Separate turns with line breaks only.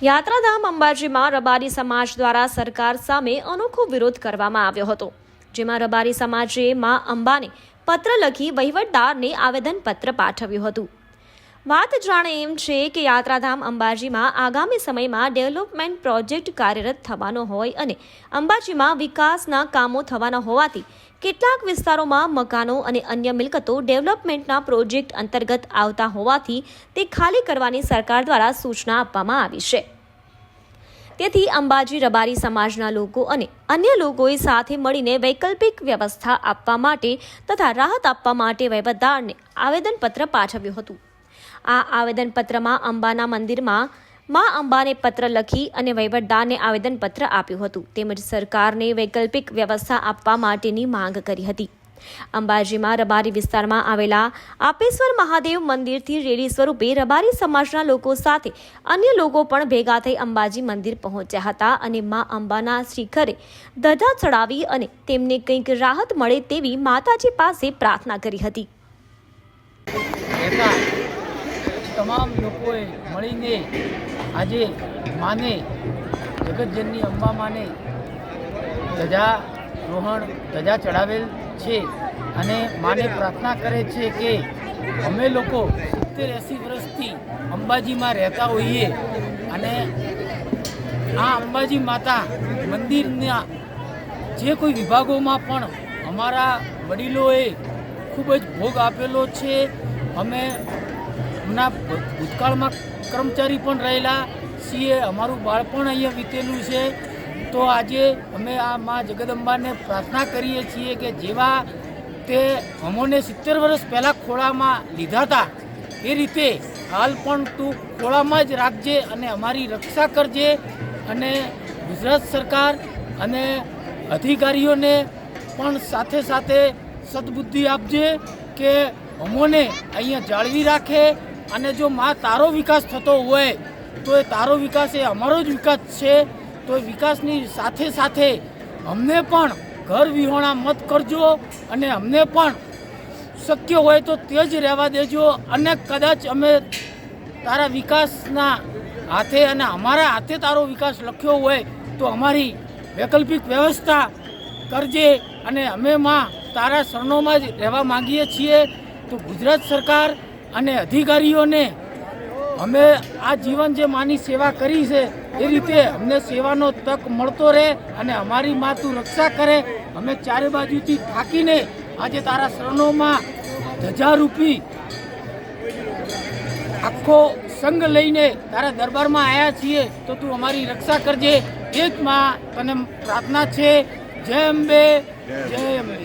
યાત્રાધામ અંબાજીમાં રબારી સમાજ દ્વારા સરકાર સામે અનોખો વિરોધ કરવામાં આવ્યો હતો, જેમાં રબારી સમાજે મા અંબાને પત્ર લખી વહીવટદારને આવેદનપત્ર પાઠવ્યું હતું. વાત જાણે એમ છે કે યાત્રાધામ અંબાજીમાં આગામી સમયમાં ડેવલપમેન્ટ પ્રોજેક્ટ કાર્યરત થવાનો હોય અને અંબાજીમાં વિકાસના કામો થવાના હોવાથી કેટલાક વિસ્તારોમાં મકાનો અને અન્ય મિલકતો ડેવલપમેન્ટના પ્રોજેક્ટ અંતર્ગત આવતા હોવાથી તે ખાલી કરવાની સરકાર દ્વારા સૂચના આપવામાં આવી છે. તેથી અંબાજી રબારી સમાજના લોકો અને અન્ય લોકોએ સાથે મળીને વૈકલ્પિક વ્યવસ્થા આપવા માટે તથા રાહત આપવા માટે વહીવટદારને આવેદનપત્ર પાઠવ્યું હતું. આ આવેદનપત્રમાં અંબાના મંદિરમાં મા અંબાને પત્ર લખી અને વહીવટદારને આવેદનપત્ર આપ્યું હતું. તેમજ સરકારને વૈકલ્પિક વ્યવસ્થા આપવા માટેની માંગ કરી હતી. અંબાજીમાં રબારી વિસ્તારમાં આવેલા આપેશ્વર મહાદેવ મંદિરથી રેલી સ્વરૂપે રબારી સમાજના લોકો સાથે અન્ય લોકો પણ ભેગા થઈ અંબાજી મંદિર પહોંચ્યા હતા અને મા અંબાના શિખરે ધજા ચડાવી અને તેમને કંઈક રાહત મળે તેવી માતાજી પાસે પ્રાર્થના કરી હતી.
તમામ લોકોએ મળીને આજે માને, જગતજનની અંબા માને ધજા રોહણ ધજા ચડાવેલ છે અને માને પ્રાર્થના કરે છે કે અમે લોકો સિત્તેર એંસી વર્ષથી અંબાજીમાં રહેતા હોઈએ અને આ અંબાજી માતા મંદિરના જે કોઈ વિભાગોમાં પણ અમારા વડીલોએ ખૂબ જ ભોગ આપેલો છે. અમે હમણાં ભૂતકાળમાં કર્મચારી પણ રહેલા છીએ. અમારું બાળપણ અહીંયા વીતેલું છે. તો આજે અમે આ મા જગદંબાને પ્રાર્થના કરીએ છીએ કે જેવા તે અમોને સિત્તેર વર્ષ પહેલાં ખોળામાં લીધા હતા, એ રીતે હાલ પણ તું ખોળામાં જ રાખજે અને અમારી રક્ષા કરજે અને ગુજરાત સરકાર અને અધિકારીઓને પણ સાથે સાથે સદબુદ્ધિ આપજે કે અમોને અહીંયા જાળવી રાખે અને જો માં તારો વિકાસ થતો હોય, તો એ તારો વિકાસ એ અમારો જ વિકાસ છે. તો એ વિકાસની સાથે સાથે અમને પણ ઘર વિહોણા મત કરજો અને અમને પણ શક્ય હોય તો તે જ રહેવા દેજો અને કદાચ અમે તારા વિકાસના હાથે અને અમારા હાથે તારો વિકાસ લખ્યો હોય, તો અમારી વૈકલ્પિક વ્યવસ્થા કરજે અને અમે માં તારા શરણોમાં જ રહેવા માંગીએ છીએ. તો ગુજરાત સરકાર અને અધિકારીઓને અમે આ જીવન જે માની સેવા કરી છે, એ રીતે અમને સેવાનો તક મળતો રહે અને અમારી મા તું રક્ષા કરે. અમે ચારે બાજુથી થાકીને આજે તારા શરણોમાં ધજારૂપી આખો સંઘ લઈને તારા દરબારમાં આવ્યા છીએ, તો તું અમારી રક્ષા કરજે. એ જ માં તને પ્રાર્થના છે, જય અંબે જય અંબે.